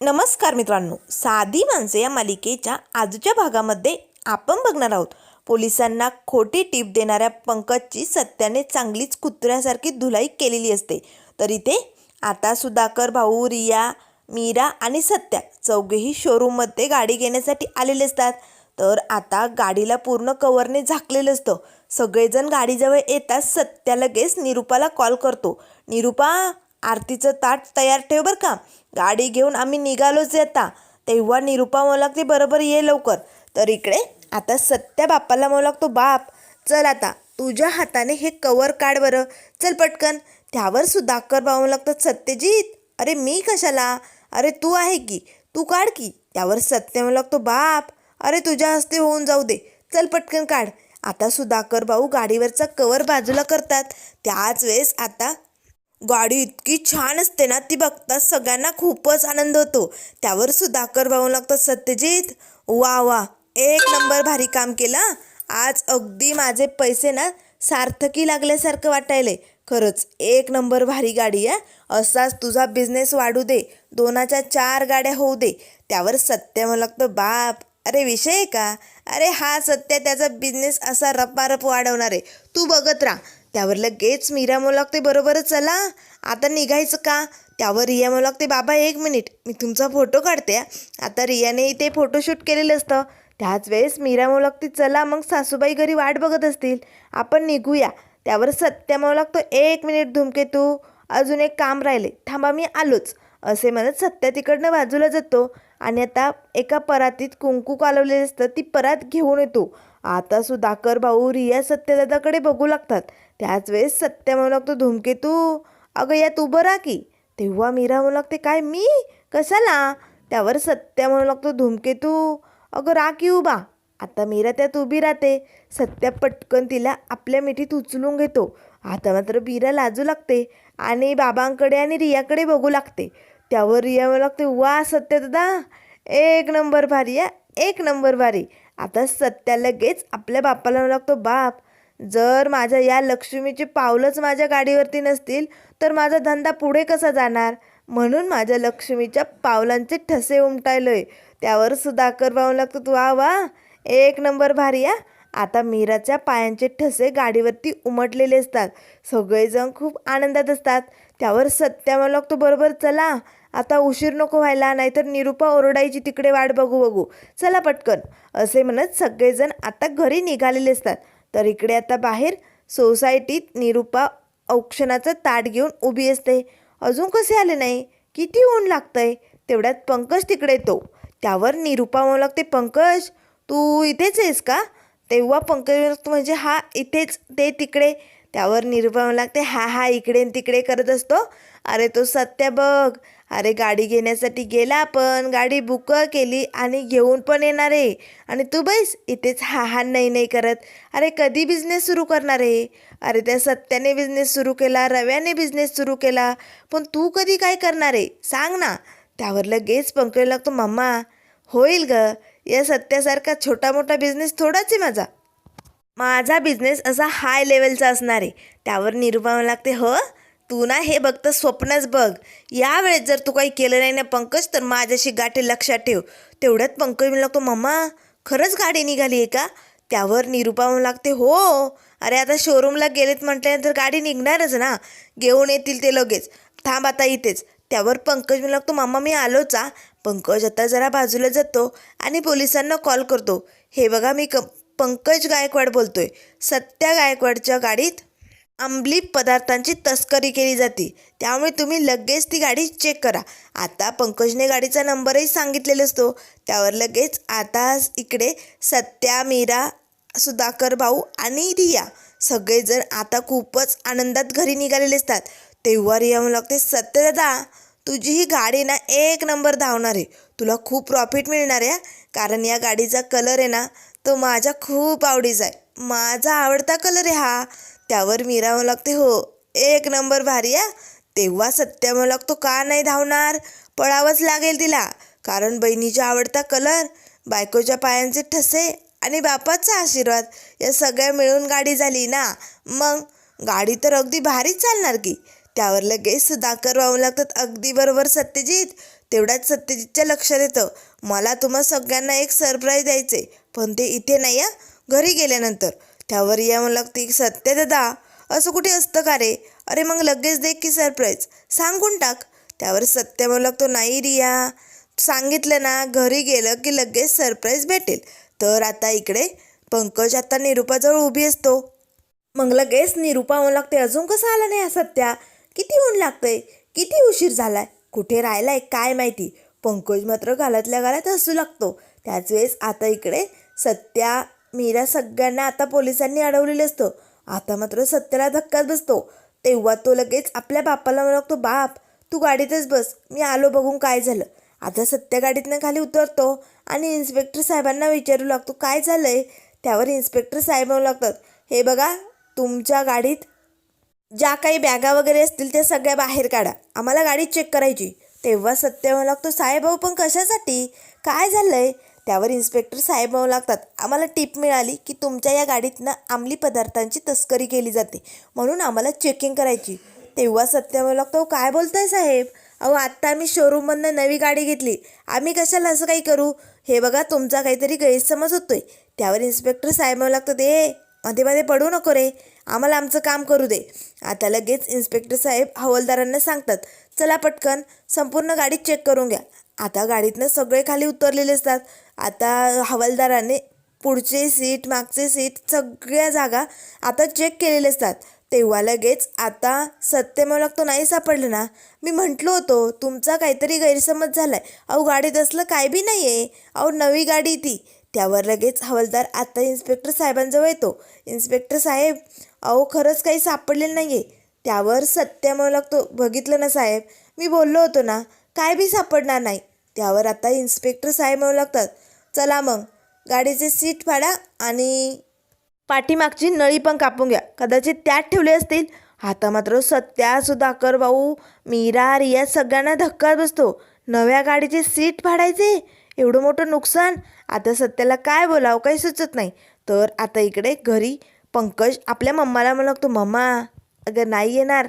नमस्कार मित्रांनो साधी माणसे या मालिकेच्या आजच्या भागामध्ये आपण बघणार आहोत. पोलिसांना खोटी टीप देणाऱ्या पंकजची सत्याने चांगलीच कुत्र्यासारखी धुलाई केलेली असते. तर इथे आता सुधाकर भाऊ रिया मीरा आणि सत्या चौघेही शोरूममध्ये गाडी घेण्यासाठी आलेले असतात. तर आता गाडीला पूर्ण कवरने झाकलेलं असतं. सगळेजण गाडीजवळ येताच सत्या लगेच निरुपाला कॉल करतो. निरुपा आरतीचं ताट तयार ठेव बरं का. गाडी घेऊन आम्ही निघालोच येता तेव्हा निरुपा म्हणू लागते बरोबर ये लवकर. तर इकडे आता सत्या बापाला म्हणू लागतो बाप चल आता तुझ्या हाताने हे कवर काढ बरं. चल पटकन. त्यावर सुधाकर भाऊ म्हणू लागतात सत्यजित अरे मी कशाला? अरे तू आहे की? तू काढ की. त्यावर सत्य म्हणू लागतो बाप अरे तुझ्या हस्ते होऊन जाऊ दे. चल पटकन काढ. आता सुधाकर भाऊ गाडीवरचा कवर बाजूला करतात. त्याच वेळेस आता गाडी इतकी छान असते ना ती बघता सगळ्यांना खूपच आनंद होतो. त्यावर सुधाकर भाऊ लागतात सत्यजित. वा वा. एक नंबर भारी काम केलं आज अगदी माझे पैसे ना सार्थकी लागल्यासारखं वाटायले. खरंच एक नंबर भारी गाडी आहे असाच तुझा बिझनेस वाढू दे. दोनाच्या चार गाड्या होऊ दे. त्यावर सत्य मला लागतं बाप. अरे विषय आहे का? अरे हा सत्य त्याचा बिझनेस असा रपारप वाढवणार. आहे तू बघत राहा. त्यावर लगेच मीरा म्हणू लागते बरोबरच चला. आता निघायचं का? त्यावर रिया म्हणू लागते बाबा एक मिनिट. मी तुमचा फोटो काढते आता रियाने इथे फोटोशूट केलेलं असतं. त्याच वेळेस मीरा म्हणू लागते चला मग सासूबाई घरी वाट बघत असतील. आपण निघूया. त्यावर सत्या म्हणू लागतो एक मिनिट धुमके तू. अजून एक काम राहिले. थांबा मी आलोच. असे म्हणत सत्या तिकडनं बाजूला जातो. आणि आता एका परातीत कुंकू कालवलेलं असतं ती परात घेऊन येतो. आता सुधाकर भाऊ रिया सत्यदादाकडे बघू लागतात. त्याच वेळेस सत्य म्हणू लागतो धुमकेतू अगं यात उभं राहा की. तेव्हा मीरा म्हणू लागते काय मी? कशाला? त्यावर सत्य म्हणू लागतो धुमकेतू अगं रा की उभा आता मीरा त्यात उभी राहते. सत्या पटकन तिला आपल्या मिठीत उचलून घेतो. आता मात्र मीरा लाजू लागते आणि बाबांकडे आणि रियाकडे बघू लागते. त्यावर रिया म्हणू लागते वा सत्य दादा एक नंबर भारी या एक नंबर भारी. आता सत्या लगेच आपल्या बापाला म्हणू लागतो बाप जर माझ्या या लक्ष्मीची पावलंच माझ्या गाडीवरती नसतील तर माझा धंदा पुढे कसा जाणार? म्हणून माझ्या लक्ष्मीच्या पावलांचे ठसे उमटायलोय. त्यावर सुधाकर भाऊ लागतो तू वा वा एक नंबर भारी या आता मीराच्या पायांचे ठसे गाडीवरती उमटलेले असतात. सगळेजण खूप आनंदात असतात. त्यावर सत्या म्हणू लागतो बरोबर चला आता उशीर नको व्हायला नाहीतर निरुपा ओरडायची तिकडे वाट बघू बघू. चला पटकन. असे म्हणत सगळेजण आता घरी निघालेले असतात. तर इकडे आता बाहेर सोसायटीत निरुपा औक्षणाचं ताट घेऊन उभी असते. अजून कसे आले नाही? किती ऊन लागतंय? तेवढ्यात पंकज तिकडे येतो. त्यावर निरुपा म्हणू लागते पंकज तू इथेच आहेस का? तेव्हा पंकज म्हणजे हा इथेच ते तिकडे. त्यावर निरुपा म्हणू लागते हा हा इकडे न तिकडे करत असतो. अरे तो सत्य बघ. अरे गाडी घेण्यासाठी गेला आपण गाडी बुक केली आणि घेऊन पण येणार आहे. आणि तू बैस इथेच हा हा नाही नाही करत. अरे कधी बिझनेस सुरू करणार आहे? अरे त्या सत्याने बिझनेस सुरू केला रव्याने बिझनेस सुरू केला. पण तू कधी काय करणार आहे? सांग ना. त्यावर लगेच पंकज लागतो मम्मा होईल ग. या सत्यासारखा छोटा मोठा बिझनेस थोडाच आहे माझा. माझा बिझनेस असा हाय लेवलचा असणार आहे. त्यावर निरुपा लागते हो? तू ना हे बघतं स्वप्नच बघ. यावेळेस जर तू काही केलं नाही ना पंकज तर माझ्याशी गाठी लक्षात ठेव. तेवढ्यात पंकज म्हणू लागतो मम्मा खरंच गाडी निघाली आहे का? त्यावर निरुपा म्हणू लागते हो. अरे आता शोरूमला गेलेत म्हटल्यानंतर गाडी निघणारच ना. घेऊन येतील ते लगेच. थांब आता इथेच. त्यावर पंकज म्हणू लागतो मामा मी आलोचा पंकज आता जरा बाजूला जातो आणि पोलिसांना कॉल करतो. हे बघा मी क पंकज गायकवाड बोलतोय. सत्या गायकवाडच्या गाडीत अंमली पदार्थांची तस्करी केली जाते. त्यामुळे तुम्ही लगेच ती गाडी चेक करा. आता पंकजने गाडीचा नंबरही सांगितलेला असतो. त्यावर लगेच आता इकडे सत्या मीरा सुधाकर भाऊ आणि रिया सगळेजण आता खूपच आनंदात घरी निघालेले असतात. तेव्हा रिया म्हणू लागते सत्य दादा तुझी ही गाडी ना एक नंबर धावणार आहे. तुला खूप प्रॉफिट मिळणार आहे कारण या गाडीचा कलर आहे ना तो माझ्या खूप आवडीचा आहे. माझा आवडता कलर आहे हा. त्यावर मीरा लागते हो. एक नंबर भारी या तेव्हा सत्या लागतो का नाही धावणार? पळावंच लागेल तिला. कारण बहिणीचा आवडता कलर बायकोच्या पायांचे ठसे आणि बापाचा आशीर्वाद या सगळ्या मिळून गाडी झाली ना? मग? गाडी तर अगदी भारीच चालणार की. त्यावर लगेच सुधाकर वाहू लागतात. अगदी बरोबर सत्यजित. तेवढ्याच सत्यजितच्या लक्षात येतं. मला तुम्हा सगळ्यांना एक सरप्राईज द्यायचे पण ते इथे नाही या घरी गेल्यानंतर. त्यावर या मला लागते सत्य दादा असं कुठे असतं का रे? अरे मग लगेच दे की सरप्राईज. सांगून टाक. त्यावर सत्य म्हणू लागतो नाही रिया. सांगितलं ना घरी गेलं की लगेच सरप्राईज भेटेल. तर आता इकडे पंकज आता निरुपाजवळ उभी असतो. मग लगेच निरुपा म्हणू लागते अजून कसं आला नाही हा सत्या? किती ऊन लागतंय? किती उशीर झालाय? कुठे राहिलाय? काय माहिती? पंकज मात्र घालातल्या घालात हसू लागतो. त्याच वेळेस आता इकडे सत्या मीरा सगळ्यांना आता पोलिसांनी अडवलेलं असतं. आता मात्र सत्याला धक्काच बसतो. तेव्हा तो लगेच आपल्या बापाला म्हणू लागतो बाप तू गाडीतच बस. मी आलो बघून काय झालं. आता सत्या गाडीतनं खाली उतरतो आणि इन्स्पेक्टर साहेबांना विचारू लागतो काय झालंय? त्यावर इन्स्पेक्टर साहेब म्हणू लागतात हे बघा तुमच्या गाडीत ज्या काही बॅगा वगैरे असतील त्या सगळ्या बाहेर काढा. आम्हाला गाडी चेक करायची. तेव्हा सत्य म्हणू लागतो साहेब भाऊ पण कशासाठी? काय झालंय? त्यावर इन्स्पेक्टर साहेब म्हणू लागतात. आम्हाला टीप मिळाली की तुमच्या या गाडीतनं अंमली पदार्थांची तस्करी केली जाते. म्हणून आम्हाला चेकिंग करायची. तेव्हा सत्य म्हणू लागतो काय बोलताय साहेब? अहो आत्ता आम्ही शोरूममधनं नवी गाडी घेतली. आम्ही कशाला असं काही करू? हे बघा तुमचा काहीतरी गैरसमज होतोय. त्यावर इन्स्पेक्टर साहेब म्हणू लागतात ए मध्ये मध्ये पडू नको रे. आम्हाला आमचं काम करू दे. आता लगेच इन्स्पेक्टर साहेब हवालदारांना सांगतात चला पटकन संपूर्ण गाडी चेक करून घ्या. आता गाडीतनं सगळे खाली उतरलेले असतात. आता हवालदाराने पुढचे सीट मागचे सीट सगळ्या जागा आता चेक केलेले असतात. तेव्हा लगेच आता सत्य तो लागतो नाही सापडलं ना. मी म्हटलो होतो तुमचा काहीतरी गैरसमज झाला आहे अहो गाडीत असलं काय बी नाही आहे अहो नवी गाडी ती. त्यावर लगेच हवालदार आता इन्स्पेक्टर साहेबांजवळ येतो. इन्स्पेक्टर साहेब अहो खरंच काही सापडलेलं नाही आहे त्यावर सत्य म्हणू लागतो बघितलं ना साहेब मी बोललो होतो ना काय बी सापडणार नाही. त्यावर आता इन्स्पेक्टर साहेब म्हणू लागतात चला मग. गाडीचे सीट फाडा आणि पाठीमागची नळी पण कापून घ्या. कदाचित त्यात ठेवले असतील. आता मात्र सत्या सुधाकर भाऊ मीरा रिया सगळ्यांना धक्का बसतो. नव्या गाडीचे सीट फाडायचे? एवढं मोठं नुकसान? आता सत्याला काय बोलावं काही सुचत नाही. तर आता इकडे घरी पंकज आपल्या मम्माला म्हणू लागतो मम्मा अगं नाही येणार.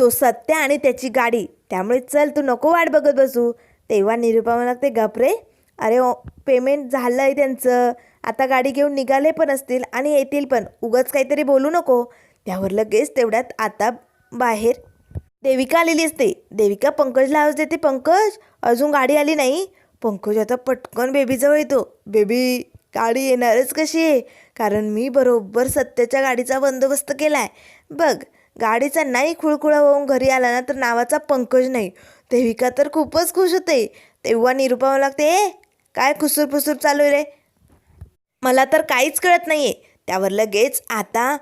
तो सत्या आणि त्याची गाडी. त्यामुळे चल तू नको वाट बघत बसू. तेव्हा निरुपा म्हणू लागते गपरे अरे ओ पेमेंट झालं आहे त्यांचं. आता गाडी घेऊन निघाले पण असतील आणि येतील पण. उगाच काहीतरी बोलू नको. त्यावर लगेच तेवढ्यात आता बाहेर देविका आलेली असते. देविका पंकजला आवाज देते पंकज अजून गाडी आली नाही. पंकज आता पटकन बेबीजवळ येतो. बेबी गाडी येणारच कशी आहे? कारण मी बरोबर सत्याच्या गाडीचा बंदोबस्त केला आहे बघ गाडीचा नाही खुळखुळा होऊन घरी आला ना तर नावाचा पंकज नाही. देविका तर खूपच खुश होते. तेव्हा निरुपा लागते ए काय खुसूरपुसूर चालू आहे रे? मला तर काहीच कळत नाही आहे त्यावर लगेच आता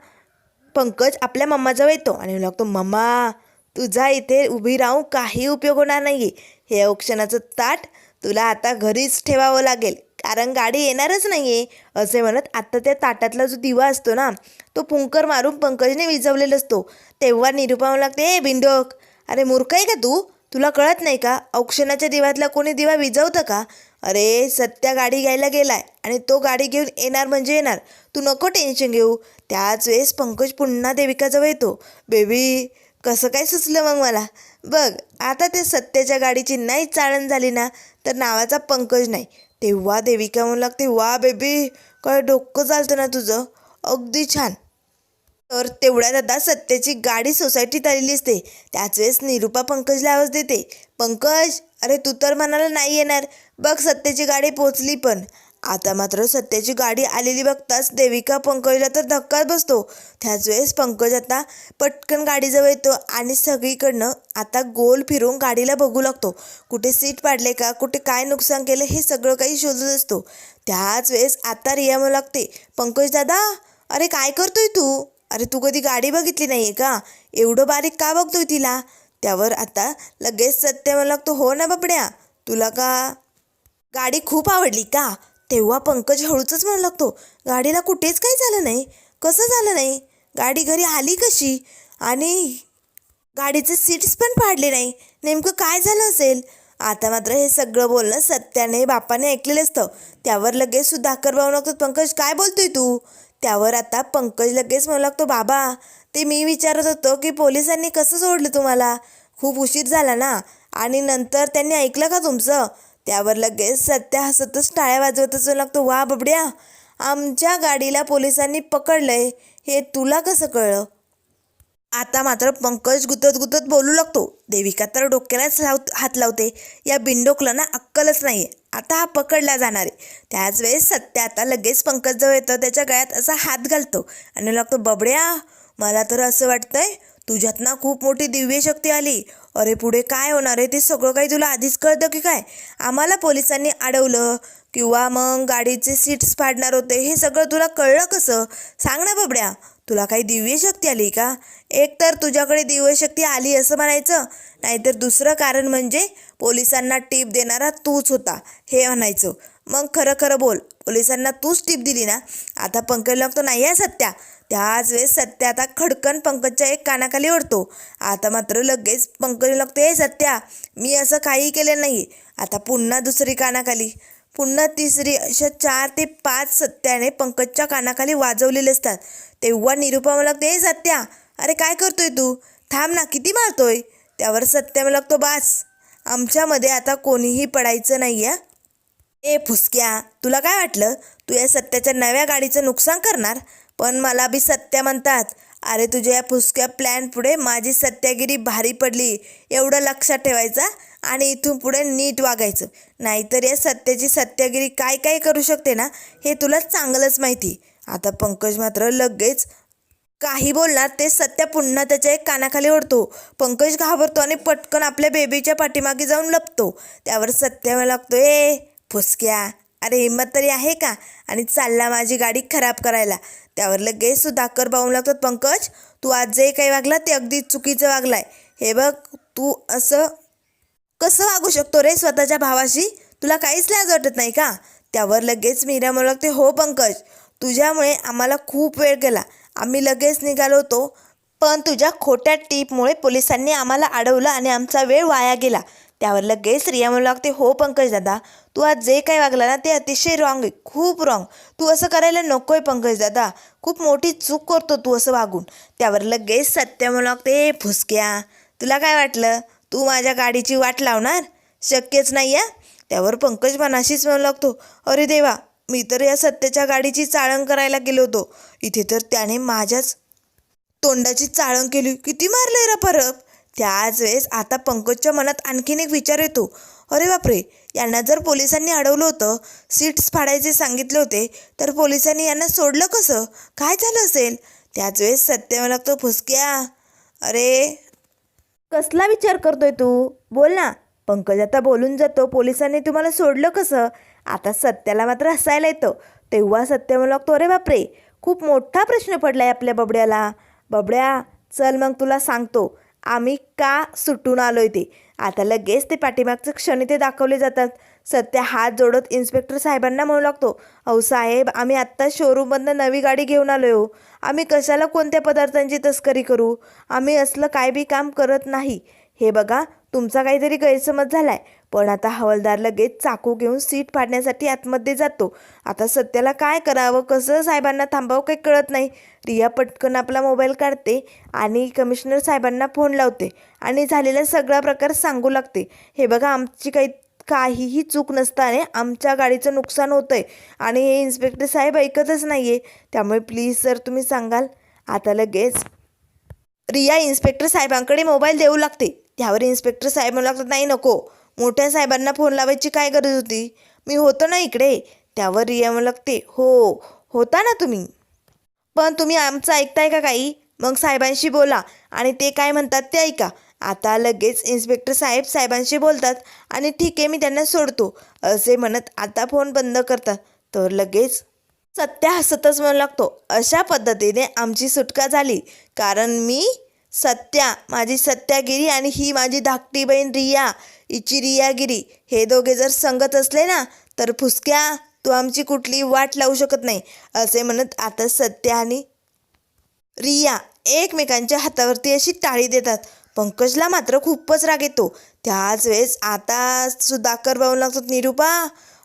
पंकज आपल्या मम्माजवळ येतो आणि लागतो मम्मा तुझा इथे उभी राहून काही उपयोग होणार नाही हे औक्षणाचं ताट तुला आता घरीच ठेवावं लागेल. कारण गाडी येणारच नाही आहे असे म्हणत आत्ता त्या ताटातला जो दिवा असतो ना तो पुंकर मारून पंकजने विझवलेला असतो. तेव्हा निरुपा लागते हे बिंडोक अरे मूर्ख आहे का तू? तुला कळत नाही का? औक्षणाच्या दिव्यातला कोणी दिवा विझवतं का? अरे सत्या गाडी घ्यायला गेलाय आणि तो गाडी घेऊन येणार म्हणजे येणार. तू नको टेन्शन घेऊ. त्याच वेळेस पंकज पुन्हा देविकाजवळ येतो. बेबी कसं काय सुचलं मग मला? बघ आता ते सत्याच्या गाडीची नाही चाळण झाली ना तर नावाचा पंकज नाही. तेव्हा देविका म्हणू लागते वा बेबी काय डोकं चालतं ना तुझं? अगदी छान. तर तेवढ्यात आता सत्याची गाडी सोसायटीत आलेली असते. त्याच वेळेस निरुपा पंकजला आवाज देते. पंकज अरे तू तर म्हणाला नाही येणार. बघ सत्याची गाडी पोचली पण. आता मात्र सत्याची गाडी आलेली बघताच देविका पंकजला तर धक्काच बसतो. त्याच वेळेस पंकज आता पटकन गाडीजवळ येतो आणि सगळीकडनं आता गोल फिरून गाडीला बघू लागतो. कुठे सीट पाडले का कुठे काय नुकसान केलं हे सगळं काही शोधत असतो. त्याच वेळेस आता रिया म्हणू लागते पंकज दादा अरे काय करतोय तू? अरे तू कधी गाडी बघितली नाही आहे का? एवढं बारीक का बघतोय तिला? त्यावर आता लगेच सत्य म्हणू लागतो हो ना बापड्या तुला का गाडी खूप आवडली का? तेव्हा पंकज हळूचंच म्हणू लागतो गाडीला कुठेच काही झालं नाही. कसं झालं नाही? गाडी घरी आली कशी? आणि गाडीचे सीट्स पण पाडले नाही. नेमकं काय झालं असेल? आता मात्र हे सगळं बोलणं सत्याने बापाने ऐकलेलं असतं. त्यावर लगेच सुधाकर भाऊ लागतो पंकज काय बोलतोय तू? त्यावर आता पंकज लगेच म्हणू लागतो बाबा ते मी विचारत होतो की पोलिसांनी कसं सोडलं तुम्हाला? खूप उशीर झाला ना? आणि नंतर त्यांनी ऐकलं का तुमचं? त्यावर लगेच सत्या हसतच टाळ्या वाजवतच लागतो वा बबड्या आमच्या गाडीला पोलिसांनी पकडलंय. हे तुला कसं कळलं? आता मात्र पंकज गुतत गुतत बोलू लागतो देविका तर डोक्यालाच लाव हात लावते. या बिंडोकला ना अक्कलच नाही आता हा पकडला जाणार आहे. त्याच वेळेस सत्य आता लगेच पंकजजवळ येतं त्याच्या गळ्यात असा हात घालतो आणि लागतो बबड्या मला तर असं वाटतंय तुझ्यात ना खूप मोठी दिव्य शक्ती आली. अरे पुढे काय होणार आहे ते सगळं काही तुला आधीच कळतं की काय? आम्हाला पोलिसांनी अडवलं किंवा मग गाडीचे सीट्स फाडणार होते हे सगळं तुला कळलं कसं? सांग ना बबड्या तुला काही दिव्य शक्ती आली का? एक तर तुझ्याकडे दिव्यशक्ती आली असं म्हणायचं नाहीतर दुसरं कारण म्हणजे पोलिसांना टीप देणारा तूच होता हे म्हणायचं. मग खरं खरं बोल पोलिसांना तूच टीप दिली ना? आता पंकज लागतो नाही आहे सत्या. त्याच वेळेस सत्या आता खडकन पंकजच्या एक कानाखाली ओढतो. आता मात्र लगेच पंकज लागतो हे सत्या मी असं काही केलं नाही. आता पुन्हा दुसरी कानाखाली. पुन्हा तिसरी अशा चार ते पाच सत्याने पंकजच्या कानाखाली वाजवलेले असतात. तेव्हा निरुपा मला लागते हे सत्या अरे काय करतोय तू? थांब ना किती मारतोय? त्यावर सत्या मला लागतो बास. आमच्यामध्ये आता कोणीही पडायचं नाही आहे ए फुसक्या तुला काय वाटलं? तू या सत्याच्या नव्या गाडीचं नुकसान करणार? पण मला बी सत्या म्हणतात. अरे तुझ्या या फुसक्या प्लॅन पुढे माझी सत्यागिरी भारी पडली. एवढं लक्षात ठेवायचा आणि इथून पुढे नीट वागायचं. नाहीतर या सत्याची सत्यागिरी काय काय करू शकते ना हे तुला चांगलंच माहिती. आता पंकज मात्र लगेच काही बोलणार ते सत्य पुन्हा त्याच्या एक कानाखाली ओढतो. पंकज घाबरतो आणि पटकन आपल्या बेबीच्या पाठीमागे जाऊन लपतो. त्यावर सत्य मला लागतो ए फुसक्या. अरे हिंमत तरी आहे का? आणि चालला माझी गाडी खराब करायला. त्यावर लगेच सुधाकर बाहू लागतात पंकज तू आज जे काही वागला ते अगदी चुकीचं वागलाय. हे बघ तू असं कसं वागू शकतो रे स्वतःच्या भावाशी? तुला काहीच लाज वाटत नाही का? त्यावर लगेच मीरा मला लागते हो पंकज तुझ्यामुळे आम्हाला खूप वेळ गेला. आम्ही लगेच निघालो होतो पण तुझ्या खोट्या टीपमुळे पोलिसांनी आम्हाला अडवलं आणि आमचा वेळ वाया गेला. त्यावर लगेच रिया म्हणू लागते हो पंकज दादा तू आज जे काही वागला ना ते अतिशय रॉंग आहे खूप रॉंग तू असं करायला नकोय पंकज दादा खूप मोठी चूक करतो तू असं वागून. त्यावर लगेच सत्य म्हणू लागते फुसक्या तुला काय वाटलं? तू माझ्या गाडीची वाट लावणार? शक्यच नाही आहे त्यावर पंकज मनाशीच म्हणू लागतो अरे देवा मी तर या सत्याच्या गाडीची चाळण करायला गेलो होतो. इथे तर त्याने माझ्याच तोंडाची चाळण केली. किती मारलंय रा परब? त्याच वेळेस आता पंकजच्या मनात आणखीन एक विचार येतो. अरे बापरे यांना जर पोलिसांनी अडवलं होतं सीट्स फाडायचे सांगितले होते तर पोलिसांनी यांना सोडलं कसं? काय झालं असेल? त्याच वेळेस सत्य लागतो फुसक्या. अरे कसला विचार करतोय तू? बोल ना. पंकज आता बोलून जातो पोलिसांनी तुम्हाला सोडलं कसं? आता सत्याला मात्र हसायला येतं. तेव्हा सत्य म्हणू लागतो अरे बापरे खूप मोठा प्रश्न पडलाय आपल्या बबड्याला. बबड्या चल मग तुला सांगतो आम्ही का सुटून आलो आहे ते? आता लगेच ते पाठीमागचं क्षणी ते दाखवले जातात. सत्य हात जोडत इन्स्पेक्टर साहेबांना म्हणू लागतो अहो साहेब आम्ही आत्ता शोरूममधनं नवी गाडी घेऊन आलो हो. आम्ही कशाला कोणत्या पदार्थांची तस्करी करू? आम्ही असलं काय बी काम करत नाही. हे बघा तुमचा काहीतरी गैरसमज झाला आहे पण आता हवालदार लगेच चाकू घेऊन सीट फाडण्यासाठी आतमध्ये जातो. आता सत्याला काय करावं कसं साहेबांना थांबावं काही कळत नाही. रिया पटकन आपला मोबाईल काढते आणि कमिशनर साहेबांना फोन लावते आणि झालेला सगळा प्रकार सांगू लागते. हे बघा आमची काही काहीही चूक नसताने आमच्या गाडीचं नुकसान होतंय आणि हे इन्स्पेक्टर साहेब ऐकतच नाही आहे त्यामुळे प्लीज सर तुम्ही सांगाल. आता लगेच रिया इन्स्पेक्टर साहेबांकडे मोबाईल देऊ लागते. त्यावर इन्स्पेक्टर साहेब म्हणू लागतात नाही नको. मोठ्या साहेबांना फोन लावायची काय गरज होती? मी होतो ना इकडे. त्यावर रिया म्हणू लागते हो होता ना तुम्ही. पण तुम्ही आमचं ऐकताय का काही? मग साहेबांशी बोला. आणि ते काय म्हणतात ते ऐका. आता लगेच इन्स्पेक्टर साहेब साहेबांशी बोलतात आणि ठीक आहे मी त्यांना सोडतो. असे म्हणत आता फोन बंद करतात. तर लगेच सत्या हसतच म्हणू लागतो. अशा पद्धतीने आमची सुटका झाली. कारण मी सत्या माझी सत्यागिरी आणि ही माझी धाकटी बहीण रिया इचिरियागिरी हे दोघे जर संगत असले ना तर फुसक्या तू आमची कुठली वाट लावू शकत नाही असे म्हणत आता सत्या आणि रिया एकमेकांच्या हातावरती अशी टाळी देतात. पंकजला मात्र खूपच राग येतो. त्याच वेळेस आता सुधाकर भाऊ लागतो निरुपा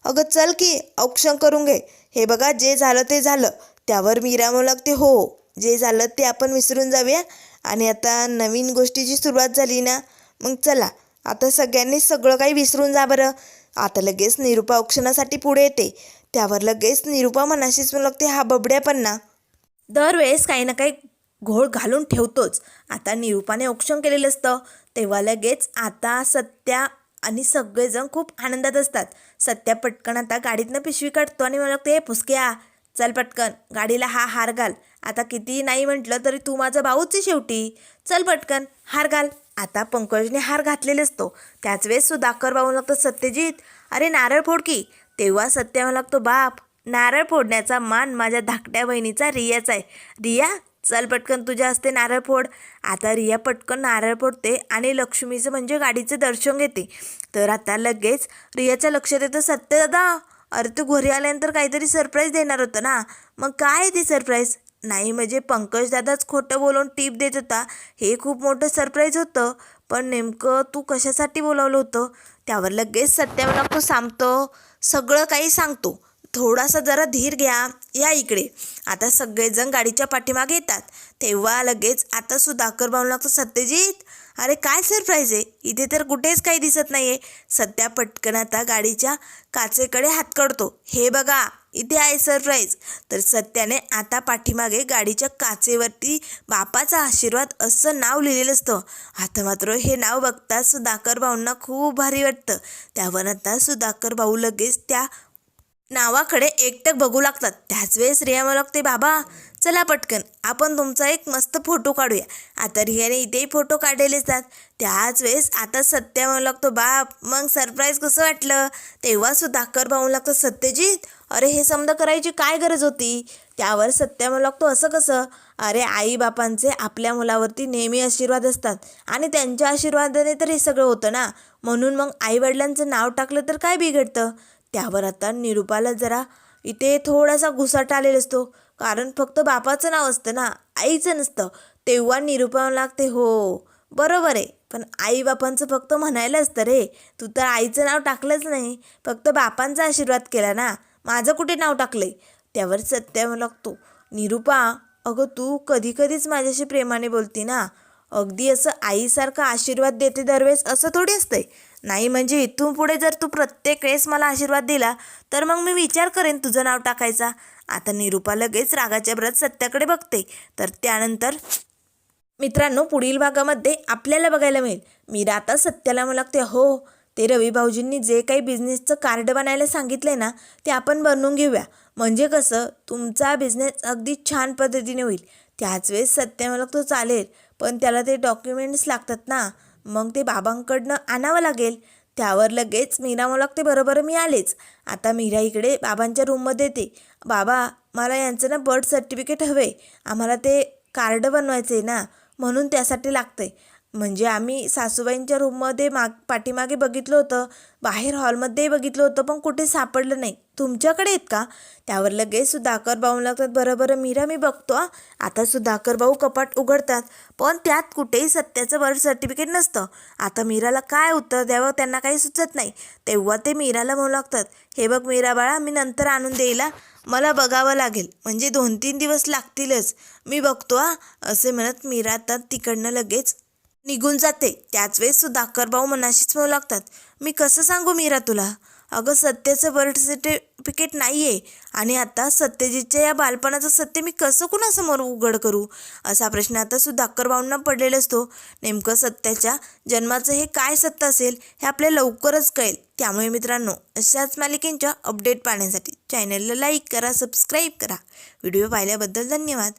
अगं चल की औक्षण करून घे. हे बघा जे झालं ते झालं. त्यावर मीरा म्हणू लागते हो. जे झालं ते आपण विसरून जाऊया. आणि आता नवीन गोष्टीची सुरुवात झाली ना मग चला. आता सगळ्यांनी सगळं काही विसरून जा बरं. आता लगेच निरुपा औक्षणासाठी पुढे येते. त्यावर लगेच निरुपा मनाशीच म्हणू लागते हा बबड्या पण ना. दरवेळेस काही ना काही घोळ घालून ठेवतोच. आता निरुपाने औक्षण केलेलं असतं. तेव्हा लगेच आता सत्या आणि सगळेजण खूप आनंदात असतात. सत्या पटकन आता गाडीतनं पिशवी काढतो आणि मला लागते फुसक्या चल पटकन गाडीला हा हार घाल. आता किती नाही म्हटलं तरी तू माझा भाऊच आहे शेवटी. चल पटकन हार घाल. आता पंकजने हार घातलेले असतो. त्याच वेळेस सुधाकर भाऊ लागतो सत्यजित. अरे नारळ फोड की तेव्हा सत्य म्हणू लागतो बाप नारळ फोडण्याचा मान माझ्या धाकट्या बहिणीचा रियाचा आहे. रिया चल पटकन तुझ्या असते नारळ फोड. आता रिया पटकन नारळ फोडते आणि लक्ष्मीचं म्हणजे गाडीचं दर्शन घेते. तर आता लगेच रियाच्या लक्षात येतं सत्य दादा अरे तू घरी आल्यानंतर काहीतरी सरप्राईज देणार होतं ना. मग काय आहे ती सरप्राईज नाही म्हणजे पंकजदादाच खोटं बोलून टीप देत होता. हे खूप मोठं सरप्राईज होतं. पण नेमकं तू कशासाठी बोलावलं होतं? त्यावर लगेच सत्यावर मला तो सांगतो सगळं काही सांगतो. थोडासा जरा धीर घ्या. या इकडे. आता सगळेजण गाडीच्या पाठीमागे येतात. तेव्हा लगेच आता सुधाकर भाऊ लागतो सत्यजित अरे काय सरप्राईज आहे? इथे तर कुठेच काही दिसत नाही आहे सध्या पटकन आता गाडीच्या काचेकडे हात करतो हे बघा इथे आहे सरप्राईज. तर सत्याने आता पाठीमागे गाडीच्या काचेवरती बापाचा आशीर्वाद असं नाव लिहिलेलं असतं. आता मात्र हे नाव बघता सुधाकर भाऊंना खूप भारी वाटतं. त्यावर आता सुधाकर भाऊ लगेच त्या नावाकडे एकटक बघू लागतात. त्याच वेळेस रिया मला लागते बाबा चला पटकन आपण तुमचा एक मस्त फोटो काढूया. आता रियाने इथेही फोटो काढलेले असतात त्याच वेळेस आता सत्या म्हणू लागतो बाप मग सरप्राईज कसं वाटलं? तेव्हा कर भाऊ लागतो सत्यजित अरे हे समजा करायची काय गरज होती? त्यावर सत्या म्हणू लागतो असं कसं? अरे आई बापांचे आपल्या मुलावरती नेहमी आशीर्वाद असतात आणि त्यांच्या आशीर्वादाने तर हे सगळं होतं ना. म्हणून मग आईवडिलांचं नाव टाकलं तर काय बिघडतं? त्यावर आता निरुपाला जरा इथे थोडासा घुसाटा आलेला असतो. कारण फक्त बापाचं नाव असतं ना आईचं नसतं. तेव्हा निरुपा लागते हो बरोबर आहे. पण आई बापांचं फक्त म्हणायला असतं रे तू तर आईचं नाव टाकलंच नाही. फक्त बापांचा आशीर्वाद केला ना माझं कुठे नाव टाकलंय? त्यावर सत्य लागतो. निरुपा अगं तू कधी कधीच माझ्याशी प्रेमाने बोलती ना. अगदी असं आईसारखं आशीर्वाद देते दरवेळेस असं थोडी असतंय. नाही म्हणजे इथून पुढे जर तू प्रत्येक वेळेस मला आशीर्वाद दिला तर मग मी विचार करेन तुझं नाव टाकायचा. आता निरुपा लगेच रागाच्या भरात सत्याकडे बघते. तर त्यानंतर मित्रांनो पुढील भागामध्ये आपल्याला बघायला मिळेल. मीरा आता सत्याला मला हो ते रवी भाऊजींनी जे काही बिझनेसचं कार्ड बनायला सांगितलं आहे ना ते आपण बनवून घेऊया. म्हणजे कसं तुमचा बिझनेस अगदी छान पद्धतीने होईल. त्याच वेळेस सत्य मला तो चालेल. पण त्याला ते डॉक्युमेंट्स लागतात ना मग ते बाबांकडनं आणावं लागेल. त्यावर लगेच मीरा मला लागते बरोबर मी आलेच. आता मीरा इकडे बाबांच्या रूममध्ये येते. बाबा मला यांचं ना बर्थ सर्टिफिकेट हवे. आम्हाला ते कार्ड बनवायचं आहे ना म्हणून त्यासाठी लागतंय. म्हणजे आम्ही सासूबाईंच्या रूममध्ये माग पाठीमागे बघितलं होतं. बाहेर हॉलमध्येही बघितलं होतं पण कुठे सापडलं नाही. तुमच्याकडे आहेत का? त्यावर लगेच सुधाकर भाऊ लागतात बरं बरं मीरा मी बघतो आता सुधाकर भाऊ कपाट उघडतात पण त्यात कुठेही सत्याचं बर्थ सर्टिफिकेट नसतं. आता मीराला काय उत्तर द्यावं त्यांना काही सुचत नाही. तेव्हा ते मीराला म्हणू लागतात हे बघ मीरा बाळा मी नंतर आणून देईला. मला बघावं लागेल. म्हणजे दोन तीन दिवस लागतीलच. मी बघतो हा. असे म्हणत मीरा आता तिकडनं लगेच निघून जाते. त्याच वेळेस सुधाकर भाऊ मनाशीच म्हणू लागतात मी कसं सांगू मीरा तुला? अगं सत्याचं बर्थ सर्टिफिकेट नाही आहे आणि आता सत्यजितच्या या बालपणाचं सत्य मी कसं कुणासमोर उघड करू? असा प्रश्न आता सुधाकर भाऊंना पडलेला असतो. नेमकं सत्याच्या जन्माचं हे काय सत्य असेल हे आपल्या लवकरच कळेल. त्यामुळे मित्रांनो अशाच मालिकेंच्या अपडेट पाहण्यासाठी चॅनलला लाईक करा सबस्क्राईब करा. व्हिडिओ पाहिल्याबद्दल धन्यवाद.